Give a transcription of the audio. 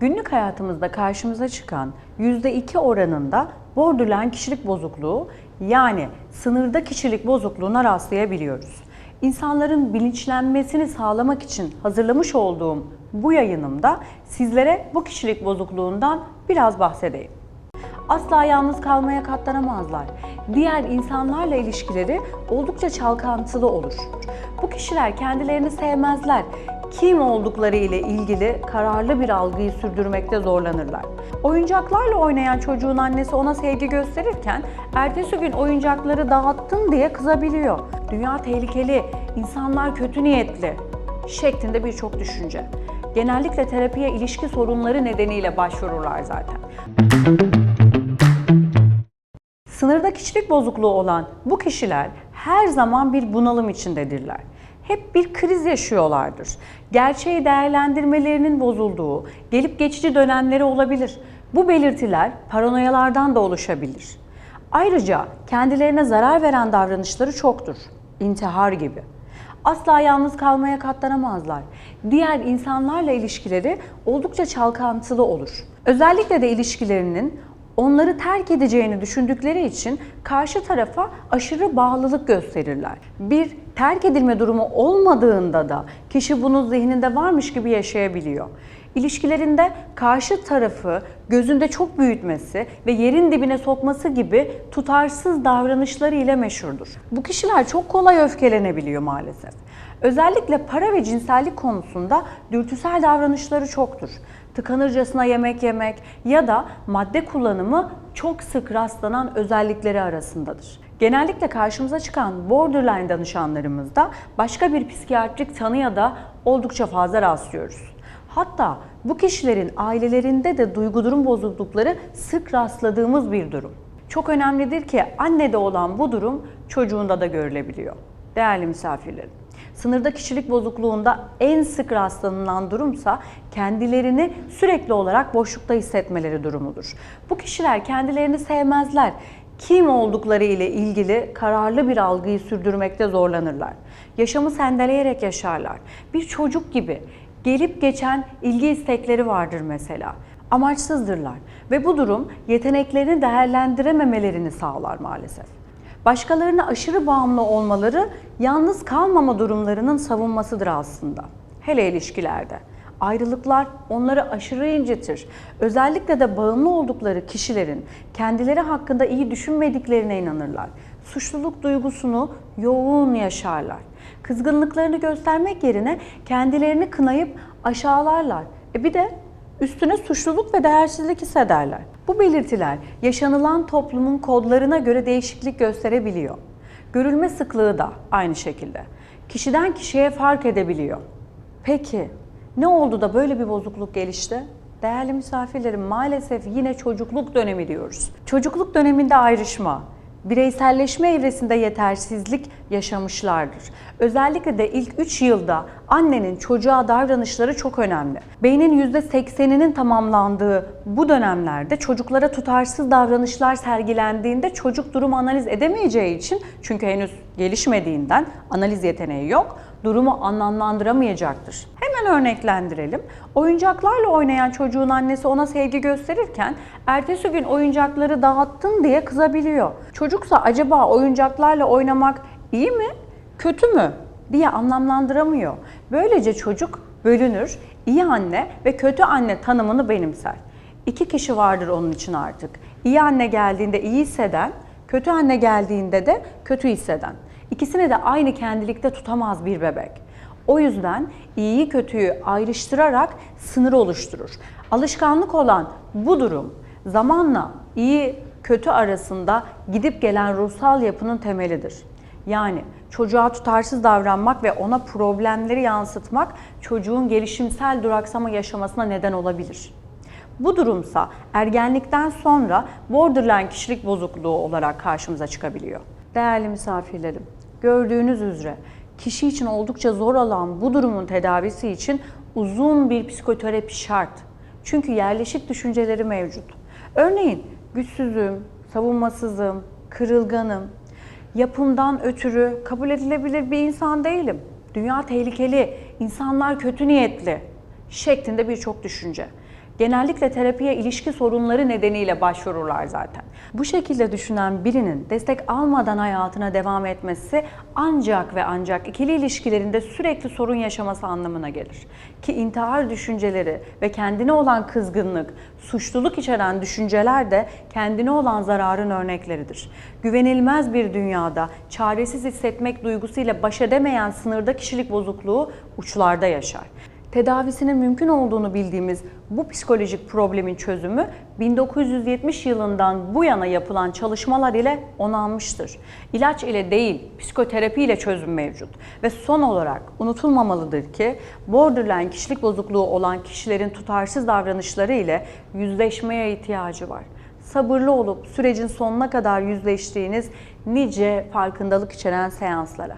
Günlük hayatımızda karşımıza çıkan %2 oranında borderline kişilik bozukluğu yani sınırda kişilik bozukluğuna rastlayabiliyoruz. İnsanların bilinçlenmesini sağlamak için hazırlamış olduğum bu yayınımda sizlere bu kişilik bozukluğundan biraz bahsedeyim. Asla yalnız kalmaya katlanamazlar. Diğer insanlarla ilişkileri oldukça çalkantılı olur. Bu kişiler kendilerini sevmezler. Kim oldukları ile ilgili kararlı bir algıyı sürdürmekte zorlanırlar. Oyuncaklarla oynayan çocuğun annesi ona sevgi gösterirken ertesi gün oyuncakları dağıttın diye kızabiliyor. Dünya tehlikeli, insanlar kötü niyetli şeklinde birçok düşünce. Genellikle terapiye ilişki sorunları nedeniyle başvururlar zaten. Sınırda kişilik bozukluğu olan bu kişiler her zaman bir bunalım içindedirler. Hep bir kriz yaşıyorlardır. Gerçeği değerlendirmelerinin bozulduğu, gelip geçici dönemleri olabilir. Bu belirtiler paranoyalardan da oluşabilir. Ayrıca kendilerine zarar veren davranışları çoktur. İntihar gibi. Asla yalnız kalmaya katlanamazlar. Diğer insanlarla ilişkileri oldukça çalkantılı olur. Özellikle de ilişkilerinin onları terk edeceğini düşündükleri için karşı tarafa aşırı bağlılık gösterirler. Bir terk edilme durumu olmadığında da kişi bunu zihninde varmış gibi yaşayabiliyor. İlişkilerinde karşı tarafı gözünde çok büyütmesi ve yerin dibine sokması gibi tutarsız davranışları ile meşhurdur. Bu kişiler çok kolay öfkelenebiliyor maalesef. Özellikle para ve cinsellik konusunda dürtüsel davranışları çoktur. Tıkanırcasına yemek yemek ya da madde kullanımı çok sık rastlanan özellikleri arasındadır. Genellikle karşımıza çıkan borderline danışanlarımızda başka bir psikiyatrik tanıya da oldukça fazla rastlıyoruz. Hatta bu kişilerin ailelerinde de duygu durum bozuklukları sık rastladığımız bir durum. Çok önemlidir ki annede olan bu durum çocuğunda da görülebiliyor. Değerli misafirlerim, sınırda kişilik bozukluğunda en sık rastlanılan durumsa kendilerini sürekli olarak boşlukta hissetmeleri durumudur. Bu kişiler kendilerini sevmezler. Kim oldukları ile ilgili kararlı bir algıyı sürdürmekte zorlanırlar. Yaşamı sendeleyerek yaşarlar. Bir çocuk gibi gelip geçen ilgi istekleri vardır mesela. Amaçsızdırlar ve bu durum yeteneklerini değerlendirememelerini sağlar maalesef. Başkalarına aşırı bağımlı olmaları yalnız kalmama durumlarının savunmasıdır aslında. Hele ilişkilerde. Ayrılıklar onları aşırı incitir. Özellikle de bağımlı oldukları kişilerin kendileri hakkında iyi düşünmediklerine inanırlar. Suçluluk duygusunu yoğun yaşarlar. Kızgınlıklarını göstermek yerine kendilerini kınayıp aşağılarlar. E bir de üstüne suçluluk ve değersizlik hissederler. Bu belirtiler yaşanılan toplumun kodlarına göre değişiklik gösterebiliyor. Görülme sıklığı da aynı şekilde. Kişiden kişiye fark edebiliyor. Peki ne oldu da böyle bir bozukluk gelişti? Değerli misafirlerim maalesef yine çocukluk dönemi diyoruz. Çocukluk döneminde ayrışma, bireyselleşme evresinde yetersizlik yaşamışlardır. Özellikle de ilk 3 yılda annenin çocuğa davranışları çok önemli. Beynin %80'inin tamamlandığı bu dönemlerde çocuklara tutarsız davranışlar sergilendiğinde çocuk durumu analiz edemeyeceği için çünkü henüz gelişmediğinden analiz yeteneği yok durumu anlamlandıramayacaktır. Hemen örneklendirelim. Oyuncaklarla oynayan çocuğun annesi ona sevgi gösterirken ertesi gün oyuncakları dağıttın diye kızabiliyor. Çocuksa acaba oyuncaklarla oynamak iyi mi, kötü mü diye anlamlandıramıyor. Böylece çocuk bölünür, iyi anne ve kötü anne tanımını benimser. İki kişi vardır onun için artık. İyi anne geldiğinde iyi hisseden, kötü anne geldiğinde de kötü hisseden. İkisini de aynı kendilikte tutamaz bir bebek. O yüzden iyiyi kötüyü ayrıştırarak sınır oluşturur. Alışkanlık olan bu durum zamanla iyi kötü arasında gidip gelen ruhsal yapının temelidir. Yani çocuğa tutarsız davranmak ve ona problemleri yansıtmak çocuğun gelişimsel duraksama yaşamasına neden olabilir. Bu durumsa ergenlikten sonra borderline kişilik bozukluğu olarak karşımıza çıkabiliyor. Değerli misafirlerim, gördüğünüz üzere kişi için oldukça zor olan bu durumun tedavisi için uzun bir psikoterapi şart. Çünkü yerleşik düşünceleri mevcut. Örneğin güçsüzüm, savunmasızım, kırılganım. yapımdan ötürü kabul edilebilir bir insan değilim. Dünya tehlikeli, insanlar kötü niyetli şeklinde birçok düşünce. Genellikle terapiye ilişki sorunları nedeniyle başvururlar zaten. Bu şekilde düşünen birinin destek almadan hayatına devam etmesi ancak ve ancak ikili ilişkilerinde sürekli sorun yaşaması anlamına gelir. Ki intihar düşünceleri ve kendine olan kızgınlık, suçluluk içeren düşünceler de kendine olan zararın örnekleridir. Güvenilmez bir dünyada çaresiz hissetmek duygusuyla baş edemeyen sınırda kişilik bozukluğu uçlarda yaşar. Tedavisinin mümkün olduğunu bildiğimiz bu psikolojik problemin çözümü 1970 yılından bu yana yapılan çalışmalar ile onanmıştır. İlaç ile değil, psikoterapi ile çözüm mevcut. Ve son olarak unutulmamalıdır ki borderline kişilik bozukluğu olan kişilerin tutarsız davranışları ile yüzleşmeye ihtiyacı var. Sabırlı olup sürecin sonuna kadar yüzleştiğiniz nice farkındalık içeren seanslara.